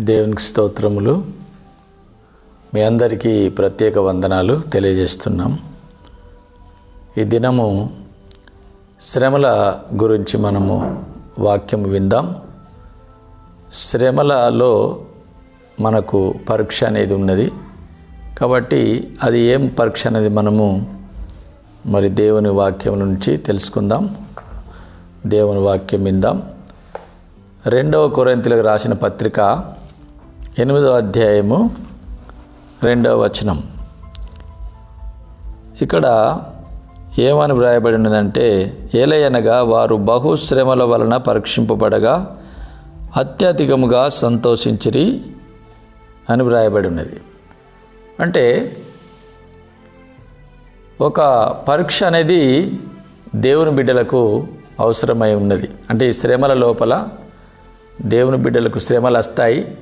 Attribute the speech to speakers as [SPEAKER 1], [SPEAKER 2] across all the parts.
[SPEAKER 1] దేవునికి స్తోత్రములు. మీ అందరికీ ప్రత్యేక వందనాలు తెలియజేస్తున్నాం. ఈ దినము శ్రమల గురించి మనము వాక్యం విందాం. శ్రమలలో మనకు పరీక్ష అనేది ఉన్నది. కాబట్టి అది ఏం పరీక్ష అనేది మనము మరి దేవుని వాక్యం నుంచి తెలుసుకుందాం. దేవుని వాక్యం విందాం. రెండవ కొరంతిలకు రాసిన పత్రిక ఎనిమిదవ అధ్యాయము రెండవ వచనం. ఇక్కడ ఏమని వ్రాయబడి ఉన్నదంటే ఏలయనగా వారు బహుశ్రమల వలన పరీక్షింపబడగా అత్యధికముగా సంతోషించిరి అని వ్రాయబడి ఉన్నది అంటే ఒక పరీక్ష అనేది దేవుని బిడ్డలకు అవసరమై ఉన్నది. అంటే ఈ శ్రమల లోపల దేవుని బిడ్డలకు శ్రమలు వస్తాయి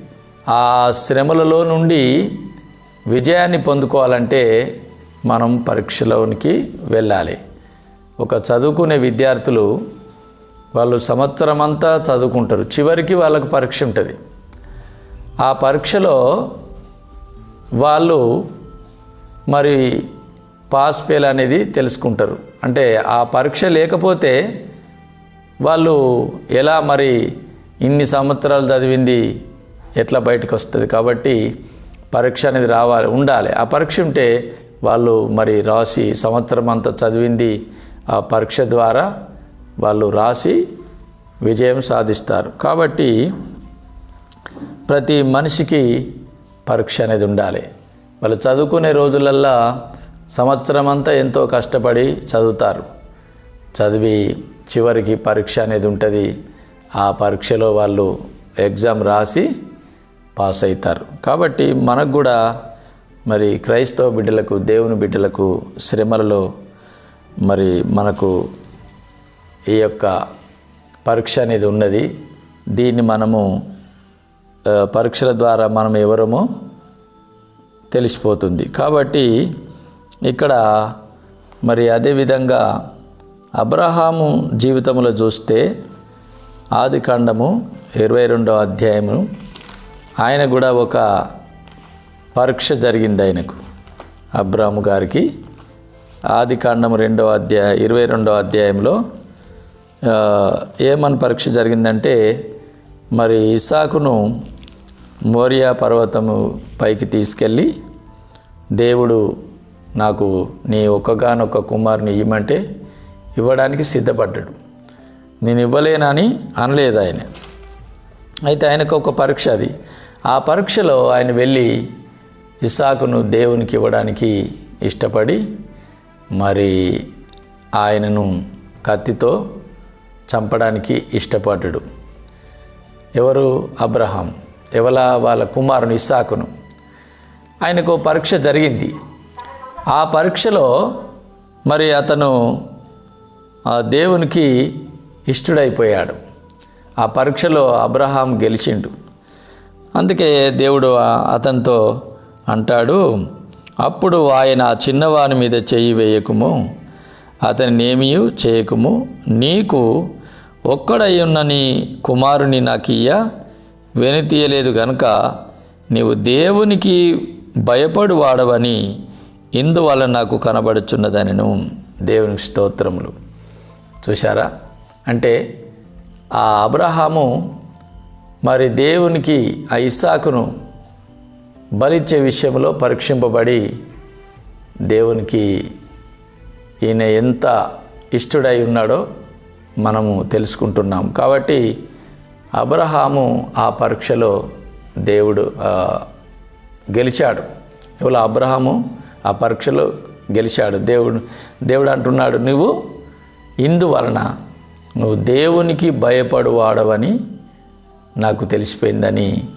[SPEAKER 1] ఆ శ్రమలలో నుండి విజయాన్ని పొందుకోవాలంటే మనం పరీక్షలోనికి వెళ్ళాలి. ఒక చదువుకునే విద్యార్థులు వాళ్ళు సంవత్సరం అంతా చదువుకుంటారు. చివరికి వాళ్ళకు పరీక్ష ఉంటుంది. ఆ పరీక్షలో వాళ్ళు మరి పాస్ ఫెయిల్ అనేది తెలుసుకుంటారు. అంటే ఆ పరీక్ష లేకపోతే వాళ్ళు ఎలా మరి ఇన్ని సంవత్సరాలు చదివింది ఎట్లా బయటకు వస్తుంది? కాబట్టి పరీక్ష అనేది రావాలి ఉండాలి. ఆ పరీక్ష ఉంటే వాళ్ళు మరి రాసి సంవత్సరం అంతా చదివింది ఆ పరీక్ష ద్వారా వాళ్ళు రాసి విజయం సాధిస్తారు. కాబట్టి ప్రతి మనిషికి పరీక్ష అనేది ఉండాలి. వాళ్ళు చదువుకునే రోజులల్లా సంవత్సరం అంతా ఎంతో కష్టపడి చదువుతారు. చదివి చివరికి పరీక్ష అనేది ఉంటుంది. ఆ పరీక్షలో వాళ్ళు ఎగ్జామ్ రాసి పాస్ అవుతారు కాబట్టి మనకు కూడా మరి క్రైస్తవ బిడ్డలకు దేవుని బిడ్డలకు శ్రమలలో మరి మనకు ఈ యొక్క పరీక్ష అనేది ఉన్నది. దీన్ని మనము పరీక్షల ద్వారా మనం ఎవరమో తెలిసిపోతుంది. కాబట్టి ఇక్కడ మరి అదేవిధంగా అబ్రహాము జీవితంలో చూస్తే ఆది కాండము ఇరవై రెండవ అధ్యాయము ఆయన కూడా ఒక పరీక్ష జరిగింది ఆయనకు. అబ్రాము గారికి ఆది కాండం రెండవ అధ్యాయ ఇరవై రెండవ అధ్యాయంలో ఏమని పరీక్ష జరిగిందంటే మరి ఇసాకును మోరియా పర్వతము పైకి తీసుకెళ్ళి దేవుడు నాకు నీ ఒక్కగానొక్క కుమారుని ఇవ్వమంటే ఇవ్వడానికి సిద్ధపడ్డాడు. నేను ఇవ్వలేనని అనలేదు ఆయన. అయితే ఆయనకు ఒక పరీక్ష అది. ఆ పరీక్షలో ఆయన వెళ్ళి ఇసాకును దేవునికి ఇవ్వడానికి ఇష్టపడి మరి ఆయనను కత్తితో చంపడానికి ఇష్టపడ్డాడు. ఎవరు? అబ్రహాం. ఎవలా? వాళ్ళ కుమారుని ఇస్సాకును. ఆయనకు ఓ పరీక్ష జరిగింది. ఆ పరీక్షలో మరి అతను ఆ దేవునికి ఇష్టడైపోయాడు. ఆ పరీక్షలో అబ్రహాం గెలిచిండు. అందుకే దేవుడు అతనితో అంటాడు అప్పుడు ఆయన ఆ చిన్నవాని మీద చెయ్యి వేయకుము అతని చేయకుము. నీకు ఒక్కడై నీ కుమారుని నాకు ఇయ్య వెనుతీయలేదు గనుక నీవు దేవునికి భయపడు వాడవని ఇందువల్ల నాకు కనబడుచున్నదనను దేవునికి స్తోత్రములు. చూశారా? అంటే ఆ అబ్రహాము మరి దేవునికి ఆ ఇస్సాకును బలిచ్చే విషయంలో పరీక్షింపబడి దేవునికి ఈయన ఎంత ఇష్టడై ఉన్నాడో మనము తెలుసుకుంటున్నాం. కాబట్టి అబ్రహాము ఆ పరీక్షలో దేవుడు గెలిచాడు. ఇవాళ అబ్రహాము ఆ పరీక్షలో గెలిచాడు. దేవుడు దేవుడు అంటున్నాడు నువ్వు ఇందువలన నువ్వు దేవునికి భయపడు వాడవని నాకు తెలిసిపోయిందని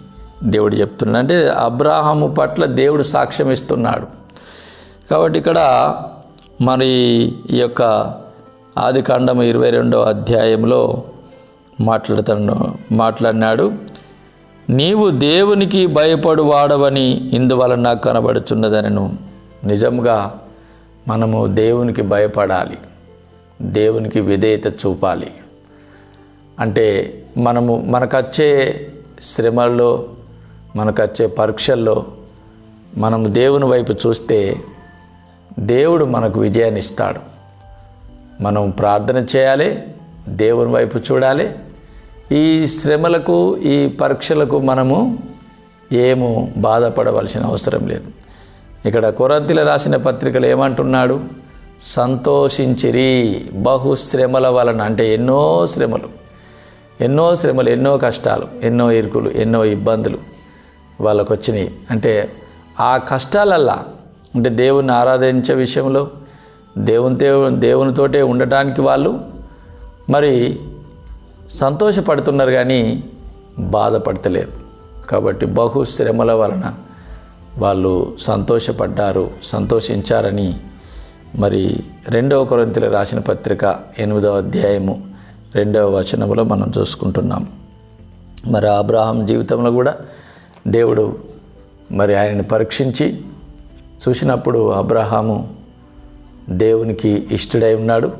[SPEAKER 1] దేవుడు చెప్తున్నాడు అంటే అబ్రాహాము పట్ల దేవుడు సాక్ష్యం ఇస్తున్నాడు. కాబట్టి ఇక్కడ మరి ఈ యొక్క ఆది కాండము ఇరవై రెండవ అధ్యాయంలో మాట్లాడుతాడు మాట్లాడినాడు. నీవు దేవునికి భయపడు వాడవని ఇందువలన నాకు కనబడుచున్నదనను. నిజంగా మనము దేవునికి భయపడాలి. దేవునికి విధేయత చూపాలి. అంటే మనము మనకు వచ్చే శ్రమల్లో మనకొచ్చే పరీక్షల్లో మనం దేవుని వైపు చూస్తే దేవుడు మనకు విజయాన్ని ఇస్తాడు. మనం ప్రార్థన చేయాలి దేవుని వైపు చూడాలి. ఈ శ్రమలకు ఈ పరీక్షలకు మనము ఏము బాధపడవలసిన అవసరం లేదు. ఇక్కడ కొరతిలో రాసిన పత్రికలు ఏమంటున్నాడు? సంతోషించిరి బహుశ్రమల వలన అంటే ఎన్నో శ్రమలు. ఎన్నో శ్రమలు ఎన్నో కష్టాలు ఎన్నో ఇరుకులు ఎన్నో ఇబ్బందులు వాళ్ళకు వచ్చినాయి అంటే ఆ కష్టాలల్లా అంటే దేవుణ్ణి ఆరాధించే విషయంలో దేవునితో దేవునితోటే ఉండటానికి వాళ్ళు మరి సంతోషపడుతున్నారు కానీ బాధపడతలేరు కాబట్టి బహు శ్రమల వలన వాళ్ళు సంతోషపడ్డారు సంతోషించారని మరి రెండవ కొరంతిలో రాసిన పత్రిక ఎనిమిదవ అధ్యాయము రెండవ వచనంలో మనం చూసుకుంటున్నాం. మరి అబ్రాహం జీవితంలో కూడా దేవుడు మరి ఆయనని పరీక్షించి చూసినప్పుడు అబ్రహాము దేవునికి ఇష్టడై ఉన్నాడు.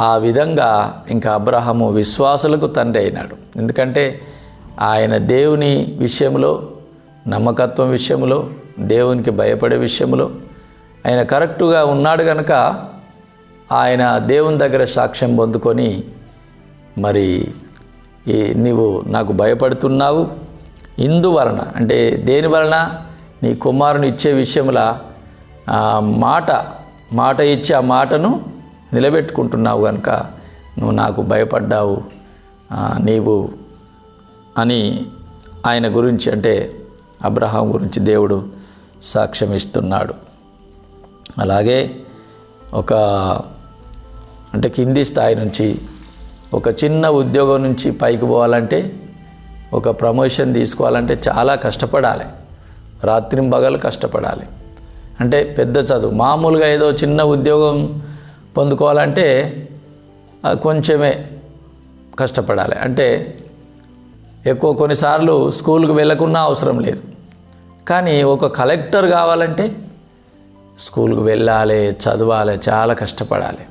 [SPEAKER 1] ఆ విధంగా ఇంకా అబ్రహాము విశ్వాసులకు తండ్రి అయినాడు. ఎందుకంటే ఆయన దేవుని విషయంలో నమ్మకత్వం విషయంలో దేవునికి భయపడే విషయంలో ఆయన కరెక్టుగా ఉన్నాడు కనుక ఆయన దేవుని దగ్గర సాక్ష్యం పొందుకొని మరి ఈ నీవు నాకు భయపడుతున్నావు. ఇందువలన అంటే దేని వలన? నీ కుమారుని ఇచ్చే విషయంలో మాట మాట ఇచ్చి ఆ మాటను నిలబెట్టుకుంటున్నావు కనుక నువ్వు నాకు భయపడ్డావు. నీవు అని ఆయన గురించి అంటే అబ్రహాం గురించి దేవుడు సాక్ష్యం ఇస్తున్నాడు అలాగే ఒక అంటే కింది స్థాయి నుంచి ఒక చిన్న ఉద్యోగం నుంచి పైకి పోవాలంటే ఒక ప్రమోషన్ తీసుకోవాలంటే చాలా కష్టపడాలి. రాత్రింబగలు కష్టపడాలి. అంటే పెద్ద చదువు. మామూలుగా ఏదో చిన్న ఉద్యోగం పొందుకోవాలంటే కొంచెమే కష్టపడాలి. అంటే ఎక్కువ కొన్నిసార్లు స్కూల్కి వెళ్ళకున్నా అవసరం లేదు. కానీ ఒక కలెక్టర్ కావాలంటే స్కూల్కి వెళ్ళాలి చదవాలి చాలా కష్టపడాలి.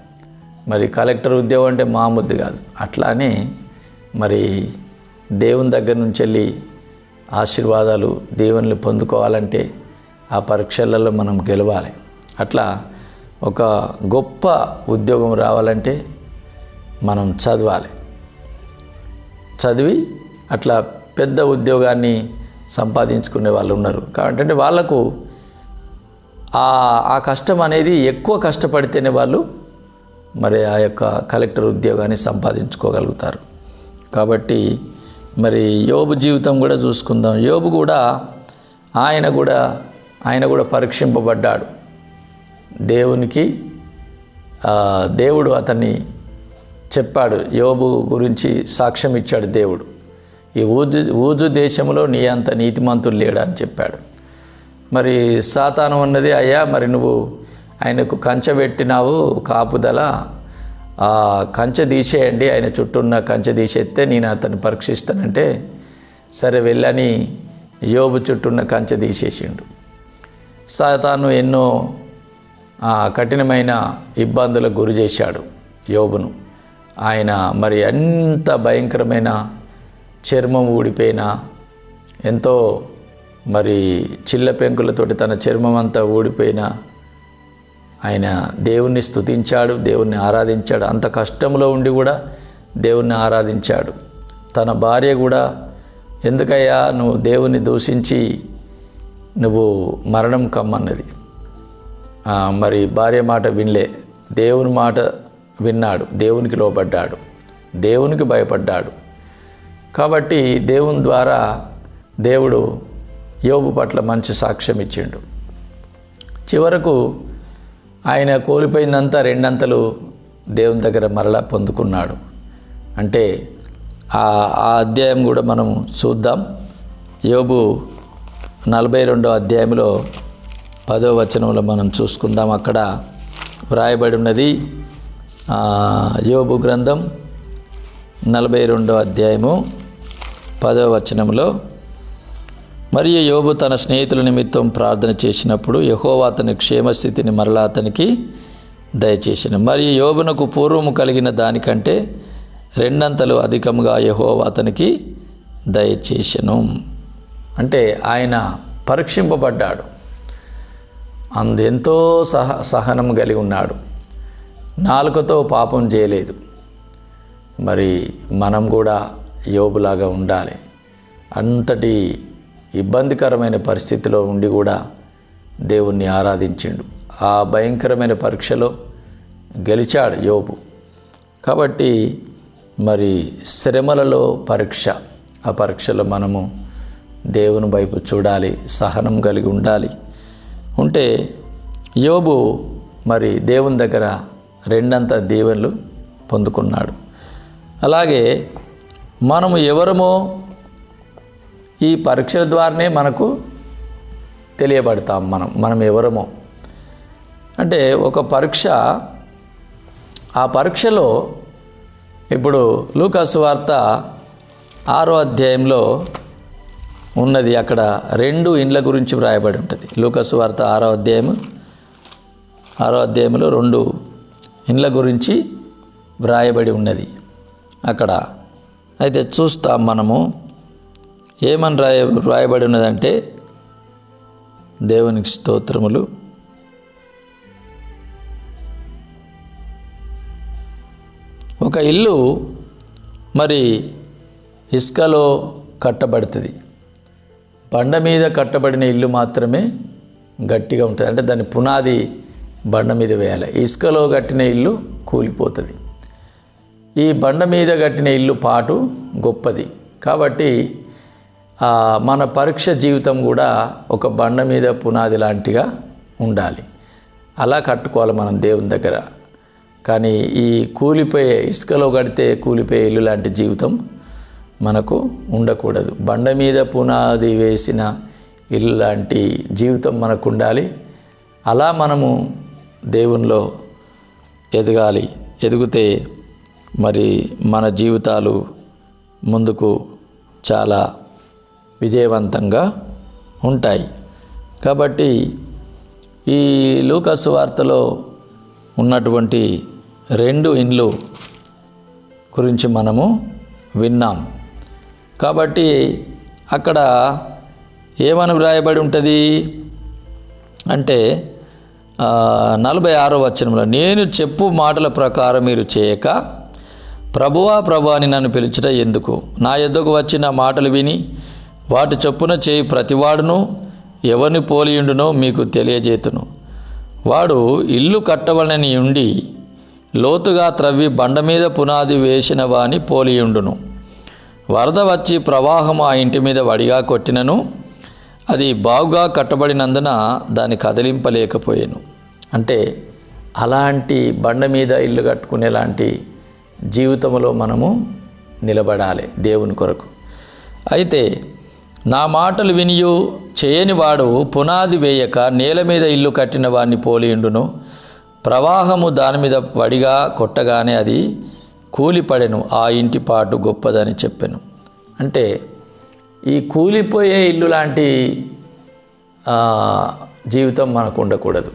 [SPEAKER 1] మరి కలెక్టర్ ఉద్యోగం అంటే మామూలుది కాదు. అట్లానే మరి దేవుని దగ్గర నుంచి వెళ్ళి ఆశీర్వాదాలు దేవుని పొందుకోవాలంటే ఆ పరీక్షలలో మనం గెలవాలి. అట్లా ఒక గొప్ప ఉద్యోగం రావాలంటే మనం చదవాలి. చదివి అట్లా పెద్ద ఉద్యోగాన్ని సంపాదించుకునే వాళ్ళు ఉన్నారు. కాబట్టి వాళ్ళకు ఆ ఆ కష్టం అనేది ఎక్కువ కష్టపడితేనే వాళ్ళు మరి ఆ యొక్క కలెక్టర్ ఉద్యోగాన్ని సంపాదించుకోగలుగుతారు. కాబట్టి మరి యోబు జీవితం కూడా చూసుకుందాం. యోబు కూడా ఆయన కూడా ఆయన కూడా పరీక్షింపబడ్డాడు. దేవునికి దేవుడు అతన్ని చెప్పాడు. యోబు గురించి సాక్ష్యం ఇచ్చాడు దేవుడు. ఈ ఊజు ఊజు దేశంలో నీ అంత నీతిమంతులు లేడా అని చెప్పాడు. మరి సాతాను అన్నది అయ్యా మరి నువ్వు ఆయనకు కంచె పెట్టినావు కాపుదల. ఆ కంచె తీసేయండి ఆయన చుట్టూ ఉన్న కంచె తీసేస్తే నేను అతను పరీక్షిస్తానంటే సరే వెళ్ళని యోబు చుట్టూన్న కంచె తీసేసిండు. సాతాను ఎన్నో కఠినమైన ఇబ్బందులకు గురి చేశాడు యోబును. ఆయన మరి ఎంత భయంకరమైన చర్మం ఊడిపోయినా ఎంతో మరి చిల్ల పెంకులతోటి తన చర్మం అంతా ఊడిపోయినా ఆయన దేవుణ్ణి స్తుతించాడు దేవుణ్ణి ఆరాధించాడు. అంత కష్టంలో ఉండి కూడా దేవుణ్ణి ఆరాధించాడు. తన భార్య కూడా ఎందుకయ్యా నువ్వు దేవుణ్ణి దూషించి నువ్వు మరణం కమ్మన్నది? మరి భార్య మాట వినలే. దేవుని మాట విన్నాడు. దేవునికి లోబడ్డాడు. దేవునికి భయపడ్డాడు. కాబట్టి దేవుని ద్వారా దేవుడు యోబు పట్ల మంచి సాక్ష్యం ఇచ్చిండు. చివరకు ఆయన కోల్పోయిందంతా రెండంతలు దేవుని దగ్గర మరలా పొందుకున్నాడు. అంటే ఆ ఆ అధ్యాయం కూడా మనం చూద్దాం. యోబు నలభై రెండో అధ్యాయంలో పదో వచనంలో మనం చూసుకుందాం. అక్కడ వ్రాయబడి ఉన్నది యోబు గ్రంథం నలభై రెండో అధ్యాయము పదో వచనంలో మరియు యోబు తన స్నేహితుల నిమిత్తం ప్రార్థన చేసినప్పుడు యహోవా అతని క్షేమస్థితిని మరలా అతనికి దయచేసిన మరియు యోబునకు పూర్వము కలిగిన దానికంటే రెండంతలు అధికంగా యహోవా అతనికి దయచేసను అంటే ఆయన పరీక్షింపబడ్డాడు. అందెంతో సహ సహనం కలిగి ఉన్నాడు. నాలుకతో పాపం చేయలేదు. మరి మనం కూడా యోబులాగా ఉండాలి. అంతటి ఇబ్బందికరమైన పరిస్థితిలో ఉండి కూడా దేవుణ్ణి ఆరాధించిండు. ఆ భయంకరమైన పరీక్షలో గెలిచాడు యోబు. కాబట్టి మరి శ్రమలలో పరీక్ష. ఆ పరీక్షలో మనము దేవుని వైపు చూడాలి సహనం కలిగి ఉండాలి. ఉంటే యోబు మరి దేవుని దగ్గర రెండంత దీవెనలు పొందుకున్నాడు. అలాగే మనము ఎవరమో ఈ పరీక్షల ద్వారానే మనకు తెలియబడతాం మనం మనం ఎవరమో. అంటే ఒక పరీక్ష ఆ పరీక్షలో ఇప్పుడు లూకాసు వార్త ఆరో అధ్యాయంలో ఉన్నది. అక్కడ రెండు ఇండ్ల గురించి వ్రాయబడి ఉంటుంది. లూకాసు వార్త ఆరో అధ్యాయము ఆరో అధ్యాయంలో రెండు ఇండ్ల గురించి వ్రాయబడి ఉన్నది. అక్కడ అయితే చూస్తాం మనము. ఏమని రాయ వ్రాయబడి ఉన్నదంటే దేవునికి స్తోత్రములు. ఒక ఇల్లు మరి ఇసుకలో కట్టబడుతుంది. బండ మీద కట్టబడిన ఇల్లు మాత్రమే గట్టిగా ఉంటుంది. అంటే దాని పునాది బండ మీద వేయాలి. ఇసుకలో కట్టిన ఇల్లు కూలిపోతుంది. ఈ బండ మీద కట్టిన ఇల్లు పాటు గొప్పది. కాబట్టి మన పరీక్ష జీవితం కూడా ఒక బండ మీద పునాది లాంటిగా ఉండాలి. అలా కట్టుకోవాలి మనం దేవుని దగ్గర. కానీ ఈ కూలిపోయే ఇసుకలో కడితే కూలిపోయే ఇల్లు లాంటి జీవితం మనకు ఉండకూడదు. బండ మీద పునాది వేసిన ఇల్లు లాంటి జీవితం మనకు ఉండాలి అలా మనము దేవునిలో ఎదగాలి. ఎదిగితే మరి మన జీవితాలు ముందుకు చాలా విజయవంతంగా ఉంటాయి. కాబట్టి ఈ లూకస్ వార్తలో ఉన్నటువంటి రెండు ఇండ్లు గురించి మనము విన్నాం. కాబట్టి అక్కడ ఏమని వ్రాయబడి ఉంటుంది? అంటే నలభై ఆరో వచనంలో నేను చెప్పు మాటల ప్రకారం మీరు చేయక ప్రభువా ప్రభు అని నన్ను పిలుచుట ఎందుకు? నా ఎద్దకు వచ్చిన మాటలు విని వాటి చొప్పున చేయి ప్రతివాడును ఎవరిని పోలియుండునో మీకు తెలియజేతును. వాడు ఇల్లు కట్టవలనని ఉండి లోతుగా త్రవ్వి బండ మీద పునాది వేసిన వాని పోలియుండును. వరద వచ్చి ప్రవాహము ఆ ఇంటి మీద వడిగా కొట్టినను అది బాగుగా కట్టబడినందున దాన్ని కదిలింపలేకపోయాను. అంటే అలాంటి బండ మీద ఇల్లు కట్టుకునేలాంటి జీవితంలో మనము నిలబడాలి దేవుని కొరకు. అయితే నా మాటలు వినియు చేయనివాడు పునాది వేయక నేల మీద ఇల్లు కట్టిన వాడిని పోలియుండును. ప్రవాహము దాని మీద పడిగా కొట్టగానే అది కూలిపడెను ఆ ఇంటి పాటు గొప్పదని చెప్పాను. అంటే ఈ కూలిపోయే ఇల్లు లాంటి జీవితం మనకు ఉండకూడదు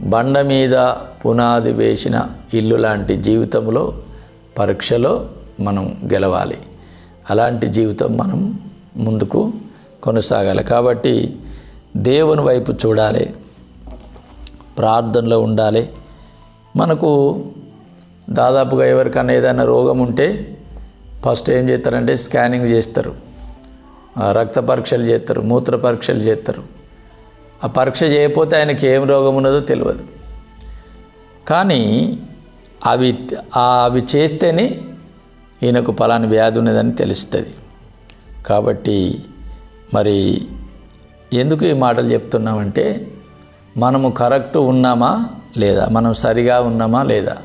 [SPEAKER 1] బండ మీద పునాది వేసిన ఇల్లు లాంటి జీవితంలో పరీక్షలో మనం గెలవాలి. అలాంటి జీవితం మనం ముందుకు కొనసాగాలి. కాబట్టి దేవుని వైపు చూడాలి. ప్రార్థనలో ఉండాలి. మనకు దాదాపుగా ఎవరికైనా ఏదైనా రోగం ఉంటే ఫస్ట్ ఏం చేస్తారంటే స్కానింగ్ చేస్తారు. రక్త పరీక్షలు చేస్తారు మూత్ర పరీక్షలు చేస్తారు. ఆ పరీక్ష చేయకపోతే ఆయనకి ఏం రోగం ఉన్నదో తెలియదు. కానీ అవి అవి చేస్తేనే ఈయనకు పలాని వ్యాధి ఉన్నదని తెలుస్తుంది. కాబట్టి మరి ఎందుకు ఈ మాటలు చెప్తున్నామంటే మనము కరెక్ట్ ఉన్నామా లేదా? మనం సరిగా ఉన్నామా లేదా?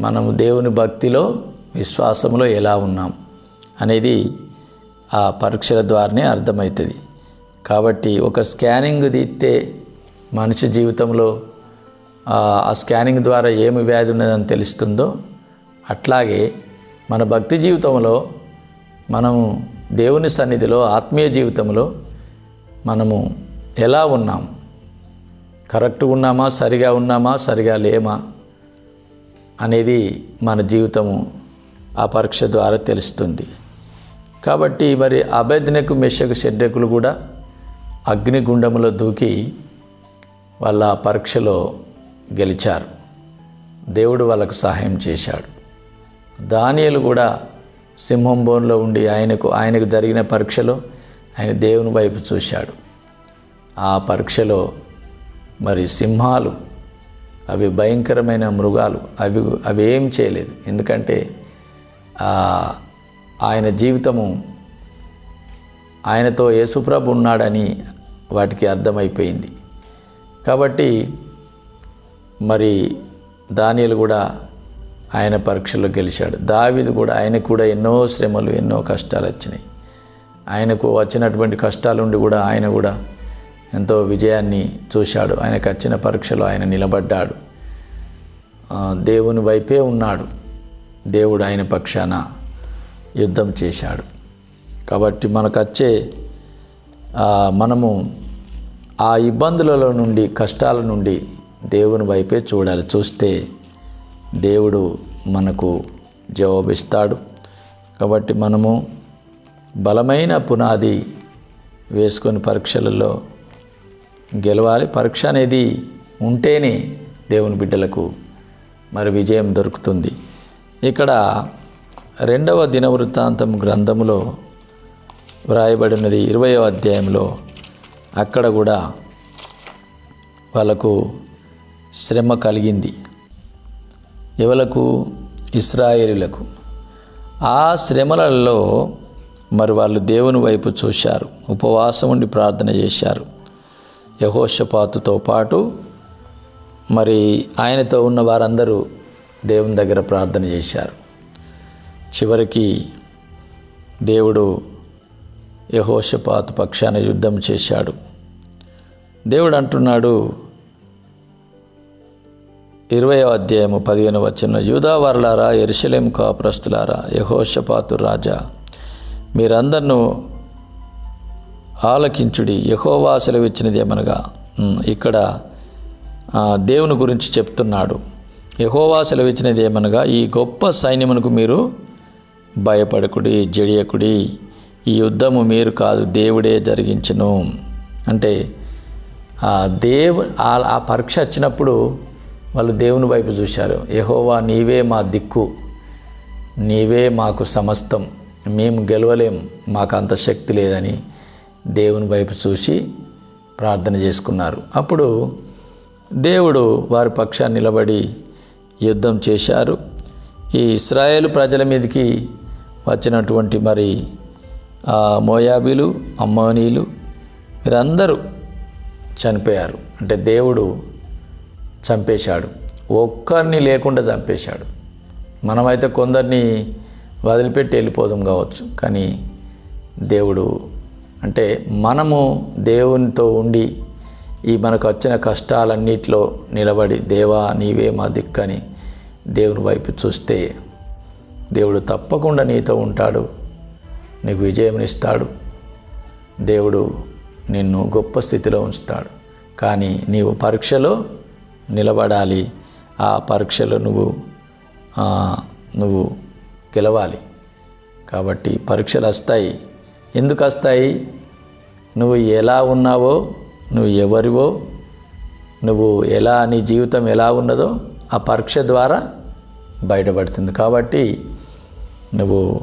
[SPEAKER 1] మనము దేవుని భక్తిలో విశ్వాసంలో ఎలా ఉన్నాం అనేది ఆ పరీక్షల ద్వారానే అర్థమవుతుంది. కాబట్టి ఒక స్కానింగ్ తీస్తే మనిషి జీవితంలో ఆ స్కానింగ్ ద్వారా ఏమి వ్యాధి ఉన్నదని తెలుస్తుందో అట్లాగే మన భక్తి జీవితంలో మనము దేవుని సన్నిధిలో ఆత్మీయ జీవితంలో మనము ఎలా ఉన్నాం? కరెక్ట్గా ఉన్నామా? సరిగా ఉన్నామా? సరిగా లేమా? అనేది మన జీవితము ఆ పరీక్ష ద్వారా తెలుస్తుంది. కాబట్టి మరి అభేజ్ఞకు మెషకు షెడ్డకులు కూడా అగ్నిగుండములో దూకి వాళ్ళ పరీక్షలో గెలిచారు. దేవుడు వాళ్ళకు సహాయం చేశాడు. దానియలు కూడా సింహం బోన్లో ఉండి ఆయనకు ఆయనకు జరిగిన పరీక్షలో ఆయన దేవుని వైపు చూశాడు. ఆ పరీక్షలో మరి సింహాలు అవి భయంకరమైన మృగాలు. అవి అవి ఏం చేయలేదు. ఎందుకంటే ఆయన జీవితము ఆయనతో యేసుప్రభు ఉన్నాడని వాటికి అర్థమైపోయింది. కాబట్టి మరి దానిలు కూడా ఆయన పరీక్షలో గెలిచాడు. దావిది కూడా ఆయనకు కూడా ఎన్నో శ్రమలు ఎన్నో కష్టాలు వచ్చినాయి. ఆయనకు వచ్చినటువంటి కష్టాలు ఉండి కూడా ఆయన కూడా ఎంతో విజయాన్ని చూశాడు. ఆయనకు వచ్చిన పరీక్షలో ఆయన నిలబడ్డాడు. దేవుని వైపే ఉన్నాడు. దేవుడు ఆయన పక్షాన యుద్ధం చేశాడు. కాబట్టి మనకు వచ్చే మనము ఆ ఇబ్బందులలో నుండి కష్టాల నుండి దేవుని వైపే చూడాలి. చూస్తే దేవుడు మనకు జవాబిస్తాడు. కాబట్టి మనము బలమైన పునాది వేసుకొని పరీక్షలలో గెలవాలి. పరీక్ష అనేది ఉంటేనే దేవుని బిడ్డలకు మరి విజయం దొరుకుతుంది. ఇక్కడ రెండవ దినవృత్తాంతం గ్రంథములో వ్రాయబడినది ఇరవయో అధ్యాయంలో అక్కడ కూడా వాళ్ళకు శ్రమ కలిగింది. ఎవలకు? ఇస్రాయేలులకు ఆ శ్రమలలో మరి వాళ్ళు దేవుని వైపు చూశారు. ఉపవాసం ఉండి ప్రార్థన చేశారు. యహోషపాతుతో పాటు మరి ఆయనతో ఉన్న వారందరూ దేవుని దగ్గర ప్రార్థన చేశారు. చివరికి దేవుడు యహోషపాతు పక్షాన యుద్ధం చేశాడు. దేవుడు అంటున్నాడు ఇరవై అధ్యాయము పదిహేను వచ్చిన యూదావర్లారా ఎరుషలేం కాపురస్తులారా యహోషపాతు రాజా మీరందరూ ఆలకించుడి యహోవా సెలవిచ్చినది ఏమనగా ఇక్కడ దేవుని గురించి చెప్తున్నాడు. యహోవా సెలవిచ్చినది ఏమనగా ఈ గొప్ప సైన్యమునకు మీరు భయపడకుడి జడియకుడి ఈ యుద్ధము మీరు కాదు దేవుడే జరిగించను. అంటే దేవు ఆ ఆ పరీక్ష వచ్చినప్పుడు వాళ్ళు దేవుని వైపు చూశారు. యహోవా నీవే మా దిక్కు నీవే మాకు సమస్తం మేము గెలవలేం మాకు అంత శక్తి లేదని దేవుని వైపు చూసి ప్రార్థన చేసుకున్నారు. అప్పుడు దేవుడు వారి పక్షాన్ని నిలబడి యుద్ధం చేశారు. ఈ ఇస్రాయేల్ ప్రజల మీదకి వచ్చినటువంటి మరి మోయాబీలు అమ్మోనీలు వీరందరూ చనిపోయారు. అంటే దేవుడు చంపేశాడు. ఒక్కరిని లేకుండా చంపేశాడు. మనమైతే కొందరిని వదిలిపెట్టి వెళ్ళిపోదాం కావచ్చు. కానీ దేవుడు అంటే మనము దేవునితో ఉండి ఈ మనకు వచ్చిన కష్టాలన్నిటిలో నిలబడి దేవా నీవే మా దిక్కని దేవుని వైపు చూస్తే దేవుడు తప్పకుండా నీతో ఉంటాడు. నీకు విజయమునిస్తాడు దేవుడు నిన్ను గొప్ప స్థితిలో ఉంచుతాడు. కానీ నీవు పరీక్షలో నిలబడాలి. ఆ పరీక్షలో నువ్వు నువ్వు గెలవాలి. కాబట్టి పరీక్షలు వస్తాయి. ఎందుకు వస్తాయి? నువ్వు ఎలా ఉన్నావో నువ్వు ఎవరివో నువ్వు ఎలా నీ జీవితం ఎలా ఉన్నదో ఆ పరీక్ష ద్వారా బయటపడుతుంది. కాబట్టి నువ్వు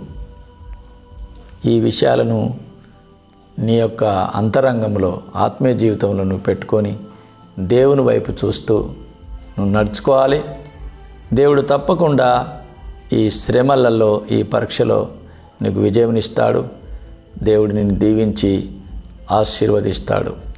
[SPEAKER 1] ఈ విషయాలను నీ యొక్క అంతరంగంలో ఆత్మీయ జీవితంలో నువ్వు పెట్టుకొని దేవుని వైపు చూస్తూ నువ్వు నడుచుకోవాలి. దేవుడు తప్పకుండా ఈ శ్రమలలో ఈ పరీక్షలో నీకు విజయం ఇస్తాడు దేవుడు నిన్ను దీవించి ఆశీర్వదిస్తాడు.